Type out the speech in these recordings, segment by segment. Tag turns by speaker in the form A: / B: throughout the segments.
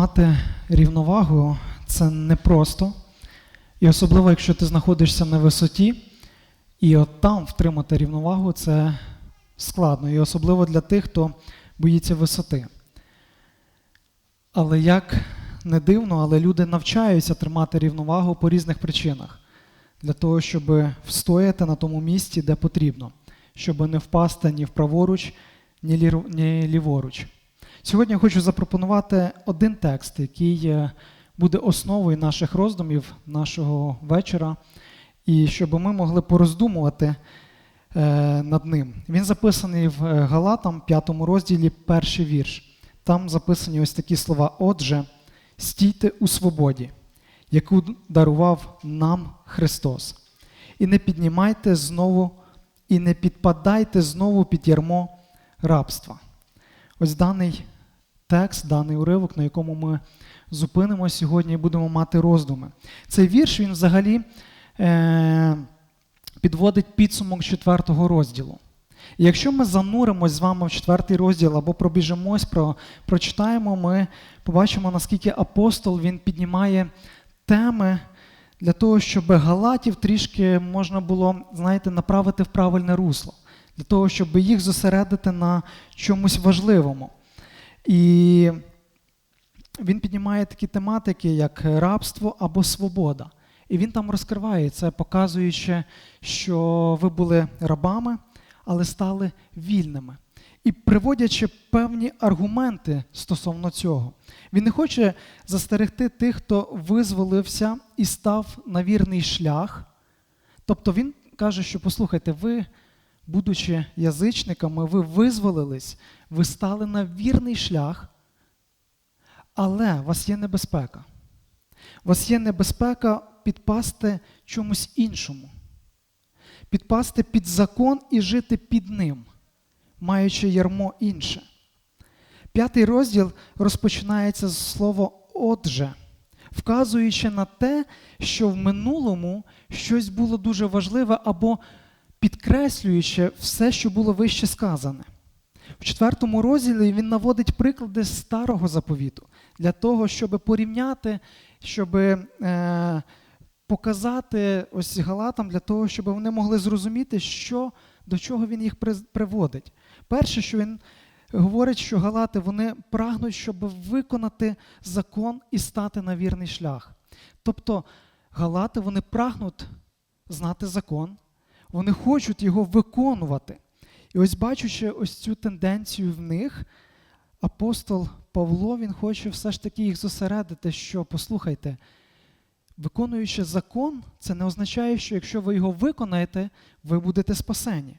A: Тримати рівновагу це непросто. І особливо, якщо ти знаходишся на висоті, і от там втримати рівновагу це складно. І особливо для тих, хто боїться висоти. Але як не дивно, але люди навчаються тримати рівновагу по різних причинах. Для того, щоб встояти на тому місці, де потрібно, щоб не впасти ні вправоруч, ні ліворуч. Сьогодні я хочу запропонувати один текст, який е, буде основою наших роздумів, нашого вечора, і щоб ми могли пороздумувати е, над ним. Він записаний в е, Галатам, 5 розділі, перший вірш. Там записані ось такі слова: Отже, стійте у свободі, яку дарував нам Христос, і не піднімайте знову, і не підпадайте знову під ярмо рабства. Ось даний текст, даний уривок, на якому ми зупинимося сьогодні і будемо мати роздуми. Цей вірш він взагалі е- підводить підсумок четвертого розділу. І якщо ми зануримось з вами в четвертий розділ або пробіжимось, про, прочитаємо, ми побачимо, наскільки апостол він піднімає теми для того, щоб галатів трішки можна було, знаєте, направити в правильне русло, для того, щоб їх зосередити на чомусь важливому. І він піднімає такі тематики, як рабство або свобода. І він там розкриває це, показуючи, що ви були рабами, але стали вільними. І приводячи певні аргументи стосовно цього. Він не хоче застерегти тих, хто визволився і став на вірний шлях. Тобто він каже, що послухайте, ви, будучи язичниками, ви визволились, ви стали на вірний шлях, але у вас є небезпека. У вас є небезпека підпасти чомусь іншому, підпасти під закон і жити під ним, маючи ярмо інше. П'ятий розділ розпочинається з слова отже, вказуючи на те, що в минулому щось було дуже важливе або підкреслюючи все, що було вище сказане. В четвертому розділі він наводить приклади старого заповіту для того, щоб порівняти, щоб е, показати ось галатам, для того, щоб вони могли зрозуміти, що, до чого він їх приводить. Перше, що він говорить, що галати вони прагнуть, щоб виконати закон і стати на вірний шлях. Тобто галати вони прагнуть знати закон, вони хочуть його виконувати. І ось бачучи ось цю тенденцію в них, апостол Павло він хоче все ж таки їх зосередити, що послухайте, виконуючи закон, це не означає, що якщо ви його виконаєте, ви будете спасені.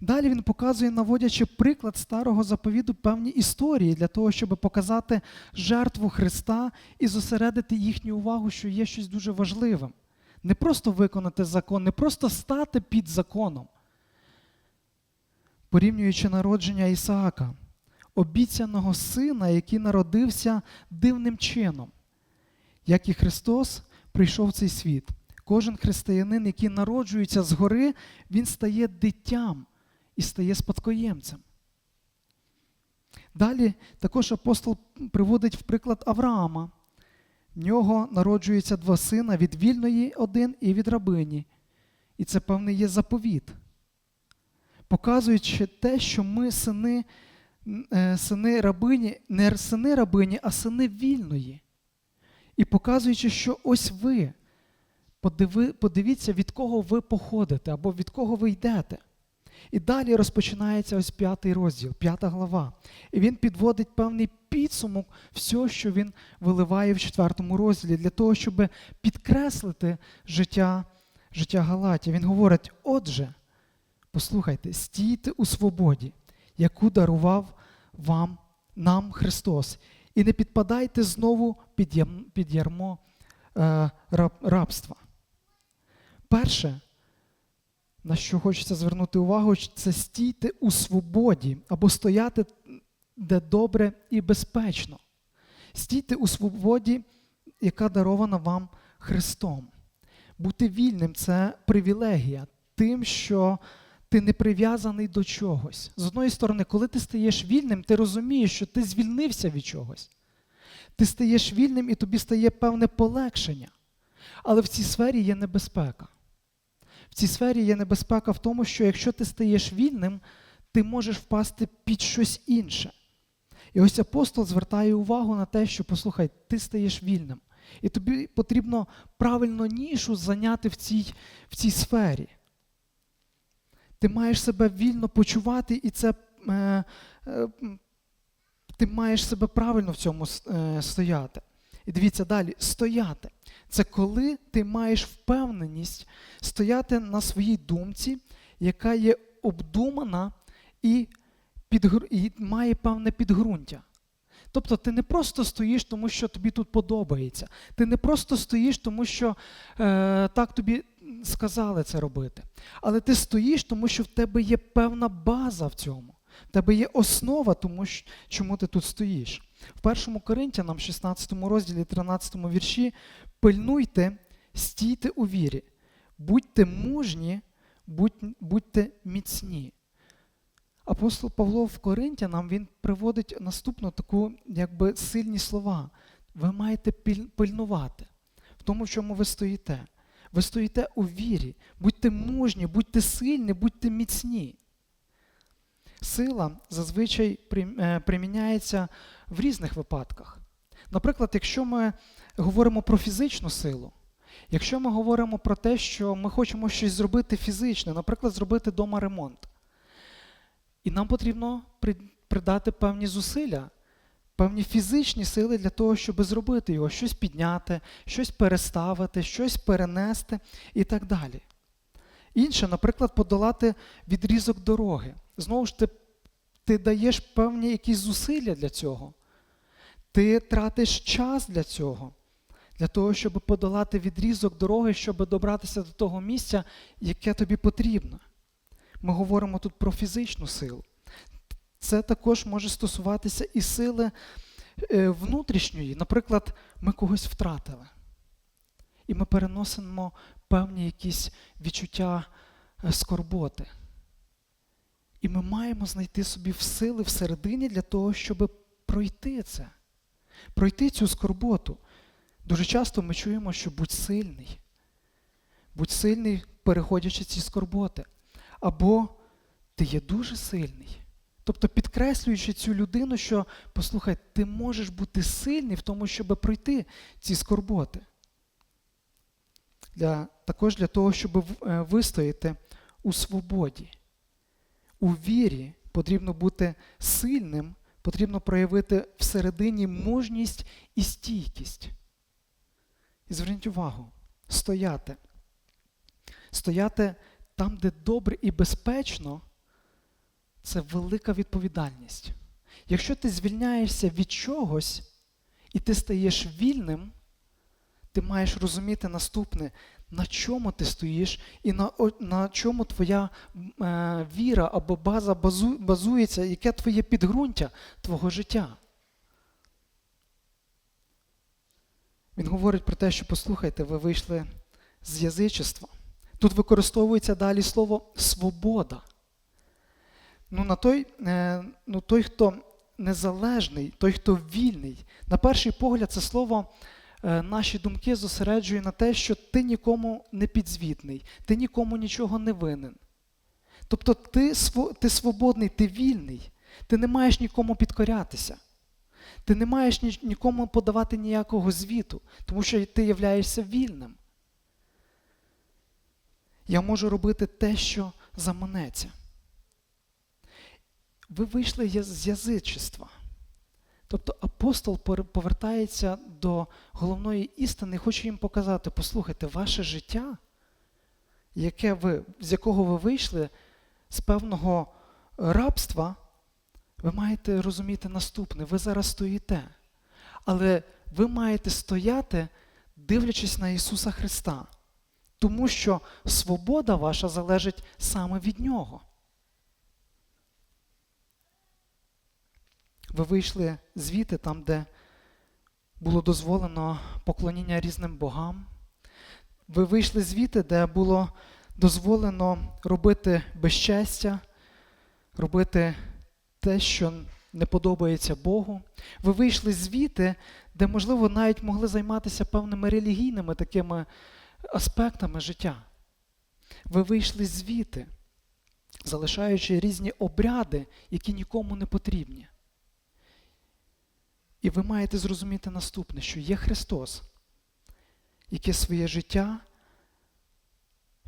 A: Далі він показує, наводячи приклад старого заповіду певні історії для того, щоб показати жертву Христа і зосередити їхню увагу, що є щось дуже важливим. Не просто виконати закон, не просто стати під законом. Порівнюючи народження Ісаака, обіцяного сина, який народився дивним чином, як і Христос прийшов в цей світ. Кожен християнин, який народжується згори, він стає дитям і стає спадкоємцем. Далі також апостол приводить в приклад Авраама. Нього народжуються два сина від вільної один і від рабині. І це певний є заповіт. Показуючи те, що ми сини, е, сини рабині, не сини рабині, а сини вільної. І показуючи, що ось ви, подиви, подивіться, від кого ви походите або від кого ви йдете. І далі розпочинається ось п'ятий розділ, п'ята глава. І він підводить певний підсумок всього, що він виливає в четвертому розділі, для того, щоб підкреслити життя, життя Галатів. Він говорить: отже, послухайте, стійте у свободі, яку дарував вам нам Христос, і не підпадайте знову під ярмо е, раб- рабства. Перше, на що хочеться звернути увагу, це стійте у свободі або стояти де добре і безпечно. Стійте у свободі, яка дарована вам Христом. Бути вільним це привілегія, тим, що ти не прив'язаний до чогось. З одної сторони, коли ти стаєш вільним, ти розумієш, що ти звільнився від чогось. Ти стаєш вільним і тобі стає певне полегшення. Але в цій сфері є небезпека. Цій сфері є небезпека в тому, що якщо ти стаєш вільним, ти можеш впасти під щось інше. І ось апостол звертає увагу на те, що послухай, ти стаєш вільним. І тобі потрібно правильно нішу зайняти в цій, в цій сфері. Ти маєш себе вільно почувати, і це е, е, ти маєш себе правильно в цьому е, стояти. І дивіться далі, стояти. Це коли ти маєш впевненість стояти на своїй думці, яка є обдумана і, підгру... і має певне підґрунтя. Тобто ти не просто стоїш, тому що тобі тут подобається. Ти не просто стоїш, тому що е, так тобі сказали це робити. Але ти стоїш, тому що в тебе є певна база в цьому. В тебе є основа, тому щ- чому ти тут стоїш. В першому Коринтянам, 16 розділі, 13 вірші, пильнуйте, стійте у вірі, будьте мужні, будьте міцні. Апостол Павло в Коринтянам він приводить наступну таку, якби сильні слова. Ви маєте пильнувати в тому, в чому ви стоїте. Ви стоїте у вірі, будьте мужні, будьте сильні, будьте міцні. Сила зазвичай е, приміняється в різних випадках. Наприклад, якщо ми говоримо про фізичну силу, якщо ми говоримо про те, що ми хочемо щось зробити фізичне, наприклад, зробити вдома ремонт, і нам потрібно придати певні зусилля, певні фізичні сили для того, щоб зробити його, щось підняти, щось переставити, щось перенести і так далі. Інше, наприклад, подолати відрізок дороги. Знову ж ти, ти даєш певні якісь зусилля для цього. Ти тратиш час для цього, для того, щоб подолати відрізок дороги, щоб добратися до того місця, яке тобі потрібно. Ми говоримо тут про фізичну силу. Це також може стосуватися і сили е, внутрішньої. Наприклад, ми когось втратили. І ми переносимо певні якісь відчуття е, скорботи. І ми маємо знайти собі сили всередині для того, щоб пройти це, пройти цю скорботу. Дуже часто ми чуємо, що будь сильний, будь сильний, переходячи ці скорботи. Або ти є дуже сильний. Тобто підкреслюючи цю людину, що, послухай, ти можеш бути сильний в тому, щоб пройти ці скорботи. Для, також для того, щоб е, вистояти у свободі. У вірі потрібно бути сильним, потрібно проявити всередині мужність і стійкість. І зверніть увагу, стояти. Стояти там, де добре і безпечно, це велика відповідальність. Якщо ти звільняєшся від чогось і ти стаєш вільним, ти маєш розуміти наступне, на чому ти стоїш і на, на чому твоя е, віра або база базу, базується, яке твоє підґрунтя твого життя. Він говорить про те, що послухайте, ви вийшли з язичества. Тут використовується далі слово свобода. Ну, на той, е, ну, той, хто незалежний, той, хто вільний, на перший погляд, це слово наші думки зосереджує на те, що ти нікому не підзвітний, ти нікому нічого не винен. Тобто ти, ти свободний, ти вільний, ти не маєш нікому підкорятися. Ти не маєш нікому подавати ніякого звіту, тому що ти являєшся вільним. Я можу робити те, що заманеться. Ви вийшли з язичества. Тобто апостол повертається до головної істини і хоче їм показати: послухайте, ваше життя, яке ви, з якого ви вийшли, з певного рабства, ви маєте розуміти наступне: ви зараз стоїте. Але ви маєте стояти, дивлячись на Ісуса Христа. Тому що свобода ваша залежить саме від Нього. Ви вийшли звідти, там, де було дозволено поклоніння різним богам. Ви вийшли звідти, де було дозволено робити безчестя, робити те, що не подобається Богу. Ви вийшли звідти, де, можливо, навіть могли займатися певними релігійними такими аспектами життя. Ви вийшли звідти, залишаючи різні обряди, які нікому не потрібні. І ви маєте зрозуміти наступне, що є Христос, який своє життя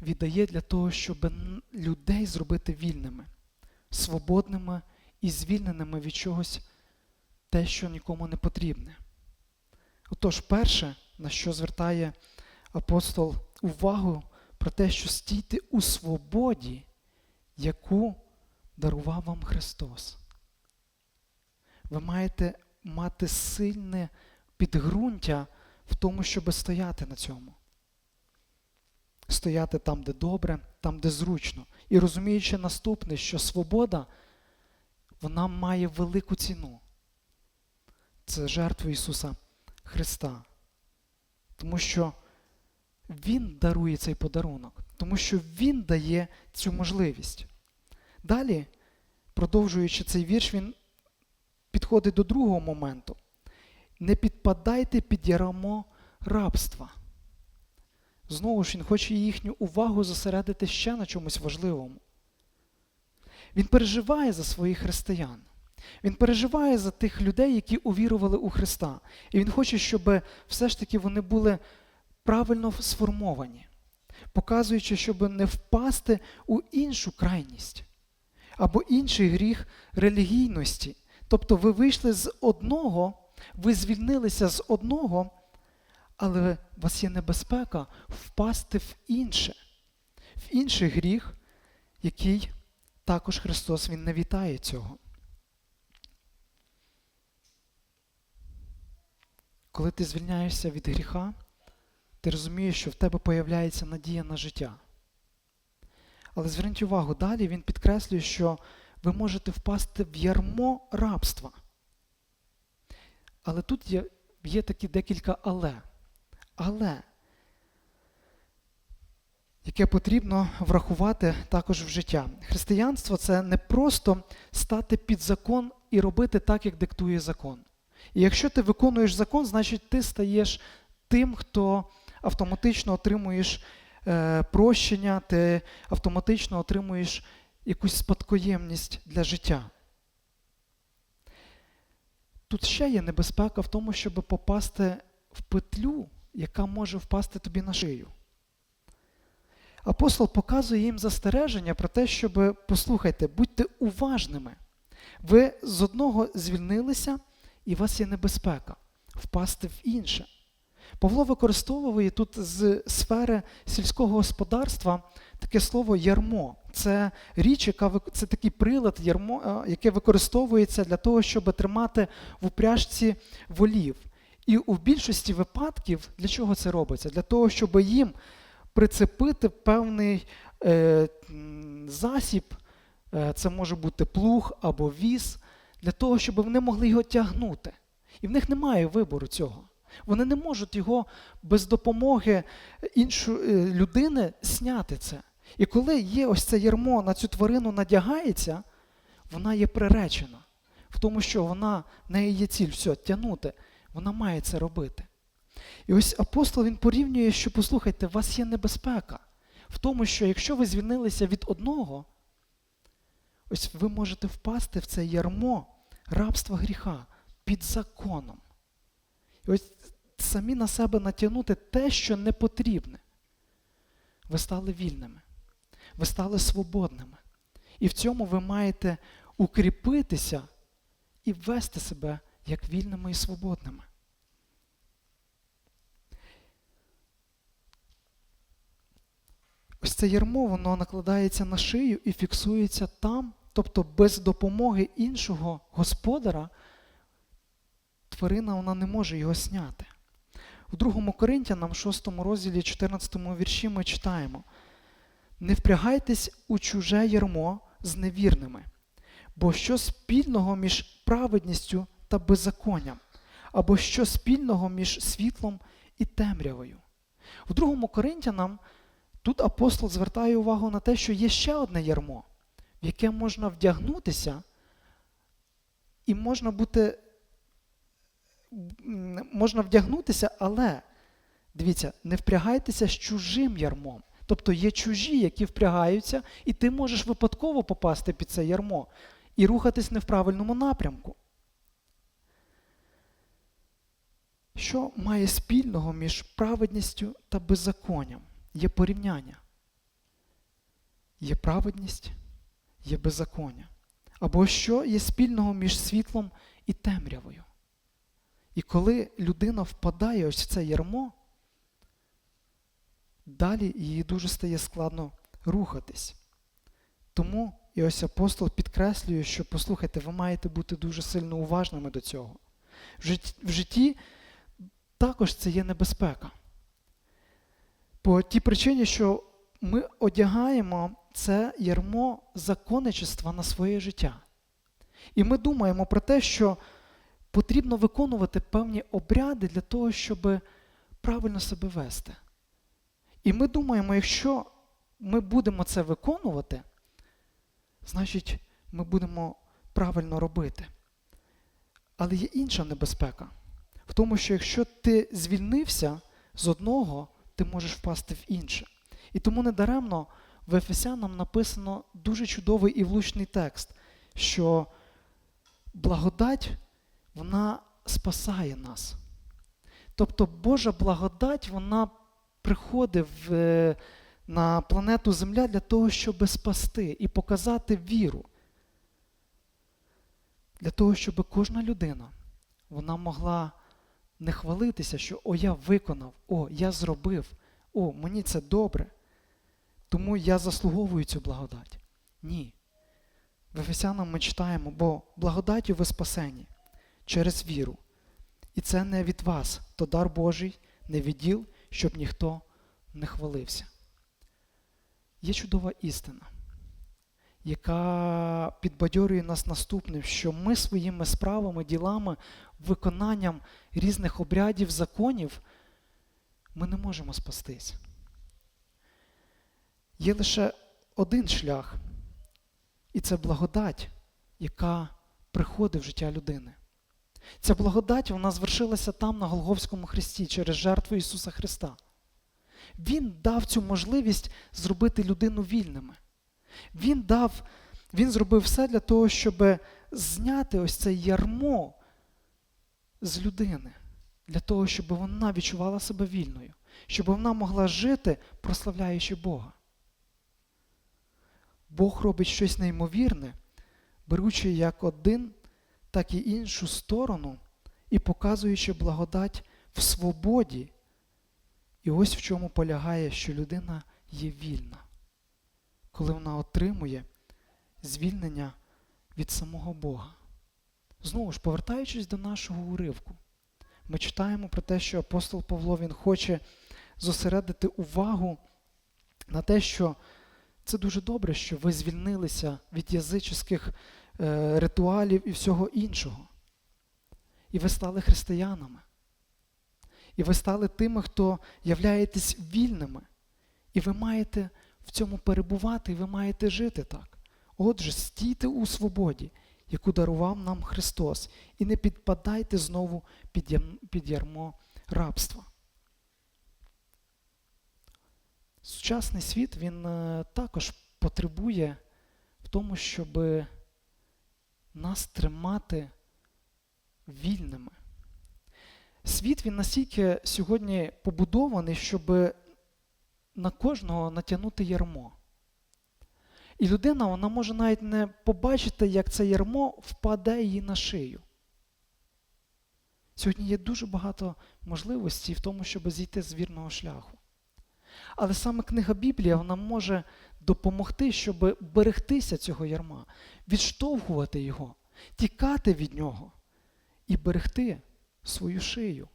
A: віддає для того, щоб людей зробити вільними, свободними і звільненими від чогось, те, що нікому не потрібне. Отож, перше, на що звертає апостол увагу, про те, що стійте у свободі, яку дарував вам Христос. Ви маєте мати сильне підґрунтя в тому, щоб стояти на цьому. Стояти там, де добре, там, де зручно. І розуміючи наступне, що свобода, вона має велику ціну. Це жертва Ісуса Христа. Тому що Він дарує цей подарунок, тому що Він дає цю можливість. Далі, продовжуючи цей вірш, він підходить до другого моменту. Не підпадайте під ярмо рабства. Знову ж він хоче їхню увагу зосередити ще на чомусь важливому. Він переживає за своїх християн. Він переживає за тих людей, які увірували у Христа. І він хоче, щоб все ж таки вони були правильно сформовані, показуючи, щоб не впасти у іншу крайність або інший гріх релігійності. Тобто ви вийшли з одного, ви звільнилися з одного, але у вас є небезпека впасти в інше, в інший гріх, який також Христос Він не вітає цього. Коли ти звільняєшся від гріха, ти розумієш, що в тебе появляється надія на життя. Але зверніть увагу, далі він підкреслює, що ви можете впасти в ярмо рабства. Але тут є, є такі декілька але. Але, яке потрібно врахувати також в життя. Християнство це не просто стати під закон і робити так, як диктує закон. І якщо ти виконуєш закон, значить ти стаєш тим, хто автоматично отримуєш е, прощення, ти автоматично отримуєш якусь спадкоємність для життя. Тут ще є небезпека в тому, щоб попасти в петлю, яка може впасти тобі на шию. Апостол показує їм застереження про те, щоб, послухайте, будьте уважними. Ви з одного звільнилися, і у вас є небезпека впасти в інше. Павло використовує тут з сфери сільського господарства таке слово ярмо. Це річ, яка це такий прилад, ярмо, яке використовується для того, щоб тримати в упряжці волів. І у більшості випадків для чого це робиться? Для того, щоб їм прицепити певний е, засіб, е, це може бути плуг або віз, для того, щоб вони могли його тягнути. І в них немає вибору цього. Вони не можуть його без допомоги іншої людини сняти це. І коли є ось це ярмо на цю тварину надягається, вона є приречена в тому, що вона в неї є ціль все тягнути, вона має це робити. І ось апостол він порівнює, що послухайте, у вас є небезпека в тому, що якщо ви звільнилися від одного, ось ви можете впасти в це ярмо рабства гріха під законом. Ось самі на себе натягнути те, що не потрібне. Ви стали вільними, ви стали свободними. І в цьому ви маєте укріпитися і вести себе як вільними і свободними. Ось це ярмо, воно накладається на шию і фіксується там, тобто без допомоги іншого господаря тварина вона не може його сняти. У 2 Коринтянам, 6 розділі, 14 вірші ми читаємо: Не впрягайтесь у чуже ярмо з невірними, бо що спільного між праведністю та беззаконням, або що спільного між світлом і темрявою. У 2 Коринтянам тут апостол звертає увагу на те, що є ще одне ярмо, в яке можна вдягнутися, і можна бути можна вдягнутися, але дивіться, не впрягайтеся з чужим ярмом. Тобто є чужі, які впрягаються, і ти можеш випадково попасти під це ярмо і рухатись не в правильному напрямку. Що має спільного між праведністю та беззаконням? Є порівняння. Є праведність, є беззаконня. Або що є спільного між світлом і темрявою. І коли людина впадає ось в це ярмо, далі їй дуже стає складно рухатись. Тому і ось апостол підкреслює, що послухайте, ви маєте бути дуже сильно уважними до цього. В житті, також це є небезпека. По тій причині, що ми одягаємо це ярмо законничества на своє життя. І ми думаємо про те, що потрібно виконувати певні обряди для того, щоб правильно себе вести. І ми думаємо, якщо ми будемо це виконувати, значить ми будемо правильно робити. Але є інша небезпека. В тому, що якщо ти звільнився з одного, ти можеш впасти в інше. І тому недаремно в Ефесянам написано дуже чудовий і влучний текст, що благодать вона спасає нас. Тобто Божа благодать, вона приходить в, е, на планету Земля для того, щоб спасти і показати віру. Для того, щоб кожна людина вона могла не хвалитися, що о, я виконав, о, я зробив, о, мені це добре, тому я заслуговую цю благодать. Ні. В Ефесянам ми читаємо, бо благодаттю ви спасені через віру. І це не від вас, то дар Божий, не відділ, щоб ніхто не хвалився. Є чудова істина, яка підбадьорює нас наступним, що ми своїми справами, ділами, виконанням різних обрядів, законів, ми не можемо спастись. Є лише один шлях, і це благодать, яка приходить в життя людини. Ця благодать вона звершилася там, на Голговському хресті, через жертву Ісуса Христа. Він дав цю можливість зробити людину вільними. Він дав, він зробив все для того, щоб зняти ось це ярмо з людини, для того, щоб вона відчувала себе вільною, щоб вона могла жити, прославляючи Бога. Бог робить щось неймовірне, беручи як один, так і іншу сторону і показуючи благодать в свободі. І ось в чому полягає, що людина є вільна, коли вона отримує звільнення від самого Бога. Знову ж, повертаючись до нашого уривку, ми читаємо про те, що апостол Павло він хоче зосередити увагу на те, що це дуже добре, що ви звільнилися від язичних ритуалів і всього іншого. І ви стали християнами. І ви стали тими, хто являєтесь вільними. І ви маєте в цьому перебувати, і ви маєте жити так. Отже, стійте у свободі, яку дарував нам Христос, і не підпадайте знову під, ярмо рабства. Сучасний світ він е, також потребує в тому, щоб нас тримати вільними. Світ він настільки сьогодні побудований, щоб на кожного натягнути ярмо. І людина вона може навіть не побачити, як це ярмо впаде їй на шию. Сьогодні є дуже багато можливостей в тому, щоб зійти з вірного шляху. Але саме книга Біблія вона може допомогти, щоб берегтися цього ярма, відштовхувати його, тікати від нього і берегти свою шию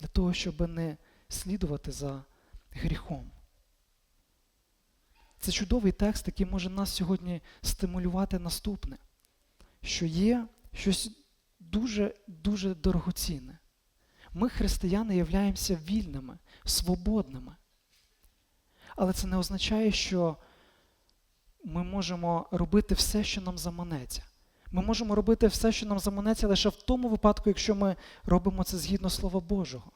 A: для того, щоб не слідувати за гріхом. Це чудовий текст, який може нас сьогодні стимулювати наступне, що є щось дуже-дуже дорогоцінне. Ми, християни, являємося вільними, свободними. Але це не означає, що ми можемо робити все, що нам заманеться. Ми можемо робити все, що нам заманеться, лише в тому випадку, якщо ми робимо це згідно Слова Божого.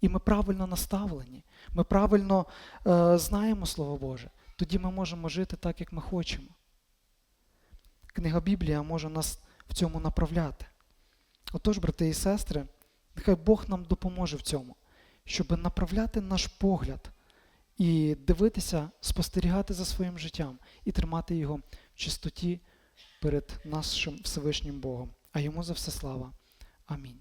A: І ми правильно наставлені, ми правильно е, знаємо Слово Боже, тоді ми можемо жити так, як ми хочемо. Книга Біблія може нас в цьому направляти. Отож, брати і сестри, нехай Бог нам допоможе в цьому, щоб направляти наш погляд і дивитися, спостерігати за своїм життям і тримати його в чистоті перед нашим Всевишнім Богом. А йому за все слава. Амінь.